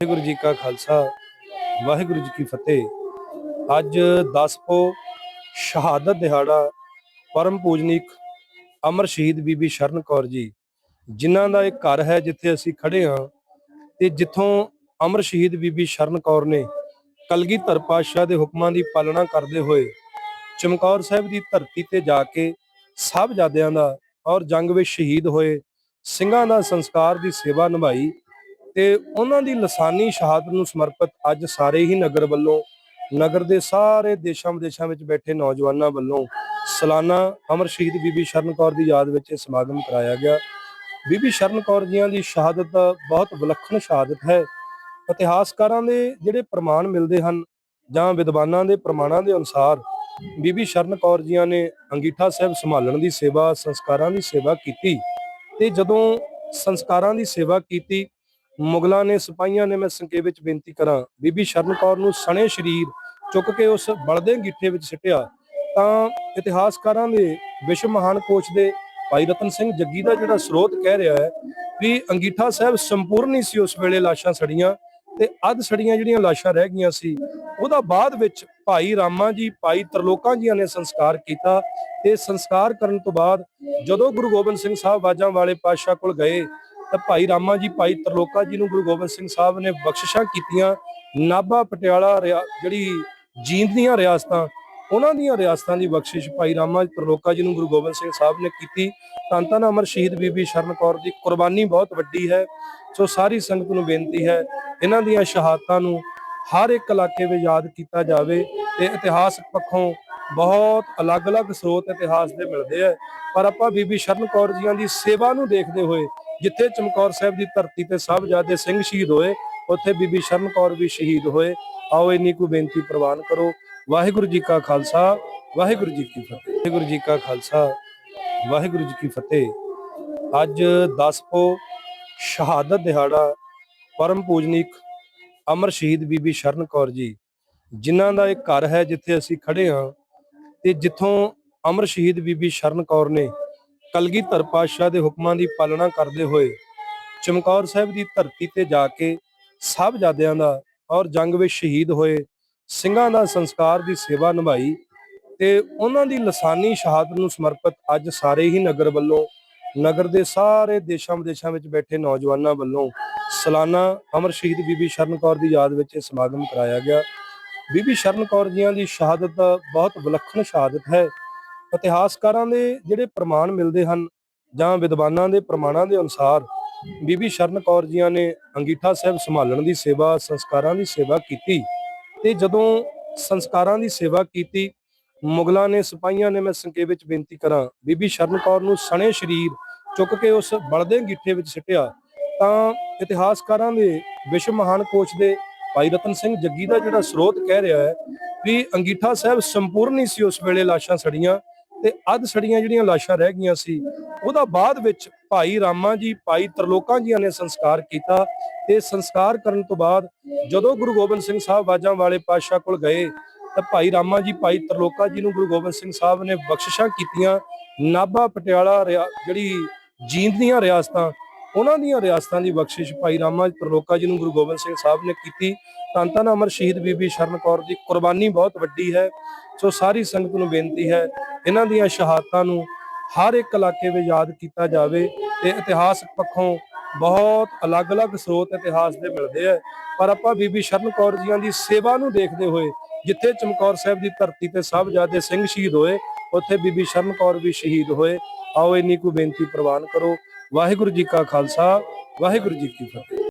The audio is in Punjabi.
ਵਾਹਿਗੁਰੂ ਜੀ ਕਾ ਖਾਲਸਾ, ਵਾਹਿਗੁਰੂ ਜੀ ਕੀ ਫਤਿਹ। ਅੱਜ 10 ਪੋ ਸ਼ਹਾਦਤ ਦਿਹਾੜਾ ਪਰਮ ਪੂਜਨੀਕ ਅਮਰ ਸ਼ਹੀਦ ਬੀਬੀ ਸ਼ਰਨ ਕੌਰ ਜੀ, ਜਿਨ੍ਹਾਂ ਦਾ ਇੱਕ ਘਰ ਹੈ ਜਿੱਥੇ ਅਸੀਂ ਖੜੇ ਹਾਂ ਤੇ ਜਿੱਥੋਂ ਅਮਰ ਸ਼ਹੀਦ ਬੀਬੀ ਸ਼ਰਨ ਕੌਰ ਨੇ ਕਲਗੀਧਰ ਪਾਤਸ਼ਾਹ ਦੇ ਹੁਕਮਾਂ ਦੀ ਪਾਲਣਾ ਕਰਦੇ ਹੋਏ ਚਮਕੌਰ ਸਾਹਿਬ ਦੀ ਧਰਤੀ ਤੇ ਜਾ ਕੇ ਸਾਹਿਬਜ਼ਾਦਿਆਂ ਦਾ ਔਰ ਜੰਗ ਵਿੱਚ ਸ਼ਹੀਦ ਹੋਏ ਸਿੰਘਾਂ ਦਾ ਸੰਸਕਾਰ ਦੀ ਸੇਵਾ ਨਿਭਾਈ। ਤੇ ਉਹਨਾਂ ਦੀ ਲਸਾਨੀ ਸ਼ਹਾਦਤ ਨੂੰ ਸਮਰਪਿਤ ਅੱਜ ਸਾਰੇ ਹੀ ਨਗਰ ਵੱਲੋਂ, ਨਗਰ ਦੇ ਸਾਰੇ ਦੇਸ਼ਾਂ ਵਿਦੇਸ਼ਾਂ ਵਿੱਚ ਬੈਠੇ ਨੌਜਵਾਨਾਂ ਵੱਲੋਂ ਸਾਲਾਨਾ ਅਮਰ ਸ਼ਹੀਦ ਬੀਬੀ ਸ਼ਰਨ ਕੌਰ ਦੀ ਯਾਦ ਵਿੱਚ ਇਹ ਸਮਾਗਮ ਕਰਾਇਆ ਗਿਆ। ਬੀਬੀ ਸ਼ਰਨ ਕੌਰ ਜੀਆਂ ਦੀ ਸ਼ਹਾਦਤ ਬਹੁਤ ਵਿਲੱਖਣ ਸ਼ਹਾਦਤ ਹੈ। ਇਤਿਹਾਸਕਾਰਾਂ ਦੇ ਜਿਹੜੇ ਪ੍ਰਮਾਣ ਮਿਲਦੇ ਹਨ ਜਾਂ ਵਿਦਵਾਨਾਂ ਦੇ ਪ੍ਰਮਾਣਾਂ ਦੇ ਅਨੁਸਾਰ ਬੀਬੀ ਸ਼ਰਨ ਕੌਰ ਜੀਆਂ ਨੇ ਅੰਗੀਠਾ ਸਾਹਿਬ ਸੰਭਾਲਣ ਦੀ ਸੇਵਾ, ਸੰਸਕਾਰਾਂ ਦੀ ਸੇਵਾ ਕੀਤੀ ਤੇ ਜਦੋਂ ਸੰਸਕਾਰਾਂ ਦੀ ਸੇਵਾ ਕੀਤੀ ਮੁਗਲਾਂ ਨੇ ਸਿਪਾਹੀਆਂ ਨੇ ਮੈਂ ਸੰਖੇਪ ਵਿੱਚ ਬੇਨਤੀ ਕਰਾਂ, ਬੀਬੀ ਸ਼ਰਨ ਕੌਰ ਨੂੰ ਸਣੇ ਸ਼ਰੀਰ ਚੁੱਕ ਕੇ ਉਸ ਬਲਦੇ ਗਿੱਠੇ ਵਿੱਚ ਸਿੱਟਿਆ। ਤਾਂ ਇਤਿਹਾਸਕਾਰਾਂ ਦੇ ਵਿਸ਼ਵ ਮਹਾਨ ਕੋਚ ਦੇ ਭਾਈ ਰਤਨ ਸਿੰਘ ਜੱਗੀ ਦਾ ਜਿਹੜਾ ਸਰੋਤ ਕਹਿ ਰਿਹਾ ਹੈ ਵੀ ਅੰਗੀਠਾ ਸਾਹਿਬ ਸੰਪੂਰਨ ਹੀ ਸੀ ਉਸ ਵੇਲੇ ਲਾਸ਼ਾਂ ਸੜੀਆਂ ਤੇ ਅੱਧ ਸੜੀਆਂ ਜਿਹੜੀਆਂ ਲਾਸ਼ਾਂ ਰਹਿ ਗਈਆਂ ਸੀ, ਉਹਦਾ ਬਾਅਦ ਵਿੱਚ ਭਾਈ ਰਾਮਾ ਜੀ, ਭਾਈ ਤਰਲੋਕਾਂ ਜੀਆਂ ਨੇ ਸੰਸਕਾਰ ਕੀਤਾ ਤੇ ਸੰਸਕਾਰ ਕਰਨ ਤੋਂ ਬਾਅਦ ਜਦੋਂ ਗੁਰੂ ਗੋਬਿੰਦ ਸਿੰਘ ਸਾਹਿਬ ਬਾਜਾਂ ਵਾਲੇ ਪਾਤਸ਼ਾਹ ਕੋਲ ਗਏ ਤਾਂ ਭਾਈ ਰਾਮਾ ਜੀ, ਭਾਈ ਤਰਲੋਕਾ ਜੀ ਨੂੰ ਗੁਰੂ ਗੋਬਿੰਦ ਸਿੰਘ ਸਾਹਿਬ ਨੇ ਬਖਸ਼ਿਸ਼ਾਂ ਕੀਤੀਆਂ। ਨਾਭਾ ਪਟਿਆਲਾ ਜਿਹੜੀ ਜੀਂਦ ਦੀਆਂ ਰਿਆਸਤਾਂ, ਉਹਨਾਂ ਦੀਆਂ ਰਿਆਸਤਾਂ ਦੀ ਬਖਸ਼ਿਸ਼ ਭਾਈ ਰਾਮਾ ਜੀ, ਤਰਲੋਕਾ ਜੀ ਨੂੰ ਗੁਰੂ ਗੋਬਿੰਦ ਸਿੰਘ ਸਾਹਿਬ ਨੇ ਕੀਤੀ। ਧੰਨ ਅਮਰ ਸ਼ਹੀਦ ਬੀਬੀ ਸ਼ਰਨ ਕੌਰ ਦੀ ਕੁਰਬਾਨੀ ਬਹੁਤ ਵੱਡੀ ਹੈ। ਸੋ ਸਾਰੀ ਸੰਗਤ ਨੂੰ ਬੇਨਤੀ ਹੈ, ਇਹਨਾਂ ਦੀਆਂ ਸ਼ਹਾਦਤਾਂ ਨੂੰ ਹਰ ਇੱਕ ਇਲਾਕੇ ਵਿੱਚ ਯਾਦ ਕੀਤਾ ਜਾਵੇ। ਤੇ ਇਤਿਹਾਸਕ ਪੱਖੋਂ ਬਹੁਤ ਅਲੱਗ-ਅਲੱਗ ਸਰੋਤ ਇਤਿਹਾਸ ਦੇ ਮਿਲਦੇ ਆ ਪਰ ਆਪਾਂ ਬੀਬੀ ਸ਼ਰਨ ਕੌਰ ਜੀਆਂ ਦੀ ਸੇਵਾ ਨੂੰ ਦੇਖਦੇ ਹੋਏ ਜਿੱਥੇ ਚਮਕੌਰ ਸਾਹਿਬ ਦੀ ਧਰਤੀ ਤੇ ਸਾਹਿਬਜ਼ਾਦੇ ਸਿੰਘ ਸ਼ਹੀਦ ਹੋਏ, ਉੱਥੇ ਬੀਬੀ ਸ਼ਰਨ ਕੌਰ ਵੀ ਸ਼ਹੀਦ ਹੋਏ। ਆਓ ਇੰਨੀ ਕੁ ਬੇਨਤੀ ਪ੍ਰਵਾਨ ਕਰੋ। ਵਾਹਿਗੁਰੂ ਜੀ ਕਾ ਖਾਲਸਾ, ਵਾਹਿਗੁਰੂ ਜੀ ਕੀ ਫਤਿਹ। ਵਾਹਿਗੁਰੂ ਜੀ ਕਾ ਖਾਲਸਾ, ਵਾਹਿਗੁਰੂ ਜੀ ਕੀ ਫਤਿਹ। ਅੱਜ 10 ਪੋ ਸ਼ਹਾਦਤ ਦਿਹਾੜਾ ਪਰਮ ਪੂਜਨੀਕ ਅਮਰ ਸ਼ਹੀਦ ਬੀਬੀ ਸ਼ਰਨ ਕੌਰ ਜੀ, ਜਿਨ੍ਹਾਂ ਦਾ ਇੱਕ ਘਰ ਹੈ ਜਿੱਥੇ ਅਸੀਂ ਖੜੇ ਹਾਂ ਤੇ ਜਿੱਥੋਂ ਅਮਰ ਸ਼ਹੀਦ ਬੀਬੀ ਸ਼ਰਨ ਕੌਰ ਨੇ ਕਲਗੀਧਰ ਪਾਤਸ਼ਾਹ ਦੇ ਹੁਕਮਾਂ ਦੀ ਪਾਲਣਾ ਕਰਦੇ ਹੋਏ ਚਮਕੌਰ ਸਾਹਿਬ ਦੀ ਧਰਤੀ ਤੇ ਜਾ ਕੇ ਸਾਹਿਬਜ਼ਾਦਿਆਂ ਦਾ ਔਰ ਜੰਗ ਵਿੱਚ ਸ਼ਹੀਦ ਹੋਏ ਸਿੰਘਾਂ ਦਾ ਸੰਸਕਾਰ ਦੀ ਸੇਵਾ ਨਿਭਾਈ ਤੇ ਉਹਨਾਂ ਦੀ ਲਸਾਨੀ ਸ਼ਹਾਦਤ ਨੂੰ ਸਮਰਪਿਤ ਅੱਜ ਸਾਰੇ ਹੀ ਨਗਰ ਵੱਲੋਂ, ਨਗਰ ਦੇ ਸਾਰੇ ਦੇਸ਼ਾਂ ਵਿਦੇਸ਼ਾਂ ਵਿੱਚ ਬੈਠੇ ਨੌਜਵਾਨਾਂ ਵੱਲੋਂ ਸਾਲਾਨਾ ਅਮਰ ਸ਼ਹੀਦ ਬੀਬੀ ਸ਼ਰਨ ਕੌਰ ਦੀ ਯਾਦ ਵਿੱਚ ਇਹ ਸਮਾਗਮ ਕਰਾਇਆ ਗਿਆ। ਬੀਬੀ ਸ਼ਰਨ ਕੌਰ ਜੀਆਂ ਦੀ ਸ਼ਹਾਦਤ ਬਹੁਤ ਵਿਲੱਖਣ ਸ਼ਹਾਦਤ ਹੈ। ਇਤਿਹਾਸਕਾਰਾਂ ਦੇ ਜਿਹੜੇ ਪ੍ਰਮਾਣ ਮਿਲਦੇ ਹਨ ਜਾਂ ਵਿਦਵਾਨਾਂ ਦੇ ਪ੍ਰਮਾਣਾਂ ਦੇ ਅਨੁਸਾਰ ਬੀਬੀ ਸ਼ਰਨ ਕੌਰ ਜੀਆਂ ਨੇ ਅੰਗੀਠਾ ਸਾਹਿਬ ਸੰਭਾਲਣ ਦੀ ਸੇਵਾ, ਸੰਸਕਾਰਾਂ ਦੀ ਸੇਵਾ ਕੀਤੀ ਤੇ ਜਦੋਂ ਸੰਸਕਾਰਾਂ ਦੀ ਸੇਵਾ ਕੀਤੀ, ਮੁਗਲਾਂ ਨੇ, ਸਿਪਾਹੀਆਂ ਨੇ, ਮੈਂ ਸੰਖੇਪ ਵਿੱਚ ਬੇਨਤੀ ਕਰਾਂ, ਬੀਬੀ ਸ਼ਰਨ ਕੌਰ ਨੂੰ ਸਣੇ ਸ਼ਰੀਰ ਚੁੱਕ ਕੇ ਉਸ ਬਲਦੇ ਅੰਗੀਠੇ ਵਿੱਚ ਸਿੱਟਿਆ, ਤਾਂ ਇਤਿਹਾਸਕਾਰਾਂ ਦੇ ਵਿਸ਼ਵ ਮਹਾਨ ਕੋਚ ਦੇ ਭਾਈ ਰਤਨ ਸਿੰਘ ਜੱਗੀ ਦਾ ਜਿਹੜਾ ਸਰੋਤ ਕਹਿ ਰਿਹਾ ਹੈ ਵੀ ਅੰਗੀਠਾ ਸਾਹਿਬ ਸੰਪੂਰਨ ਹੀ ਸੀ ਉਸ ਵੇਲੇ ਲਾਸ਼ਾਂ ਸੜੀਆਂ ਤੇ ਅੱਧ ਸੜੀਆਂ ਜਿਹੜੀਆਂ ਲਾਸ਼ਾਂ ਰਹਿ ਗਈਆਂ ਸੀ, ਉਹਦਾ ਬਾਅਦ ਵਿੱਚ ਭਾਈ ਰਾਮਾ ਜੀ, ਭਾਈ ਤਰਲੋਕਾਂ ਜੀਆਂ ਨੇ ਸੰਸਕਾਰ ਕੀਤਾ ਤੇ ਸੰਸਕਾਰ ਕਰਨ ਤੋਂ ਬਾਅਦ ਜਦੋਂ ਗੁਰੂ ਗੋਬਿੰਦ ਸਿੰਘ ਸਾਹਿਬ ਬਾਜਾਂ ਵਾਲੇ ਪਾਤਸ਼ਾਹ ਕੋਲ ਗਏ, ਤਾਂ ਭਾਈ ਰਾਮਾ ਜੀ, ਭਾਈ ਤਰਲੋਕਾ ਜੀ ਨੂੰ ਗੁਰੂ ਗੋਬਿੰਦ ਸਿੰਘ ਸਾਹਿਬ ਨੇ ਬਖਸ਼ਿਸ਼ਾਂ ਕੀਤੀਆਂ। ਨਾਭਾ ਪਟਿਆਲਾ ਰਿਆ- ਜਿਹੜੀ ਜੀਂਦ ਦੀਆਂ ਰਿਆਸਤਾਂ, ਉਹਨਾਂ ਦੀਆਂ ਰਿਆਸਤਾਂ ਦੀ ਬਖਸ਼ਿਸ਼ ਭਾਈ ਰਾਮਾ ਜੀ, ਤਰਲੋਕਾ ਜੀ ਨੂੰ ਗੁਰੂ ਗੋਬਿੰਦ ਸਿੰਘ ਸਾਹਿਬ ਨੇ ਕੀਤੀ। ਧੰਨ ਧੰਨ ਅਮਰ ਸ਼ਹੀਦ ਬੀਬੀ ਸ਼ਰਨ ਕੌਰ ਦੀ ਕੁਰਬਾਨੀ ਬਹੁਤ ਵੱਡੀ ਹੈ। ਸੋ ਸਾਰੀ ਸੰਗਤ ਨੂੰ ਬੇਨਤੀ ਹੈ ਇਹਨਾਂ ਦੀਆਂ ਸ਼ਹਾਦਤਾਂ ਨੂੰ ਹਰ ਇੱਕ ਇਲਾਕੇ ਵਿੱਚ ਯਾਦ ਕੀਤਾ ਜਾਵੇ ਤੇ ਇਤਿਹਾਸਕ ਪੱਖੋਂ ਬਹੁਤ ਅਲੱਗ-ਅਲੱਗ ਸਰੋਤ ਇਤਿਹਾਸ ਦੇ ਮਿਲਦੇ ਆ। ਪਰ ਆਪਾਂ ਬੀਬੀ ਸ਼ਰਨ ਕੌਰ ਜੀਆਂ ਦੀ ਸੇਵਾ ਨੂੰ ਦੇਖਦੇ ਹੋਏ, ਜਿੱਥੇ ਚਮਕੌਰ ਸਾਹਿਬ ਦੀ ਧਰਤੀ ਤੇ ਸਾਹਿਬਜ਼ਾਦੇ ਸਿੰਘ ਸ਼ਹੀਦ ਹੋਏ, ਉੱਥੇ ਬੀਬੀ ਸ਼ਰਨ ਕੌਰ ਵੀ ਸ਼ਹੀਦ ਹੋਏ। ਆਓ ਇੰਨੀ ਕੁ ਬੇਨਤੀ ਪ੍ਰਵਾਨ ਕਰੋ। ਵਾਹਿਗੁਰੂ ਜੀ ਕਾ ਖਾਲਸਾ, ਵਾਹਿਗੁਰੂ ਜੀ ਕੀ ਫਤਿਹ।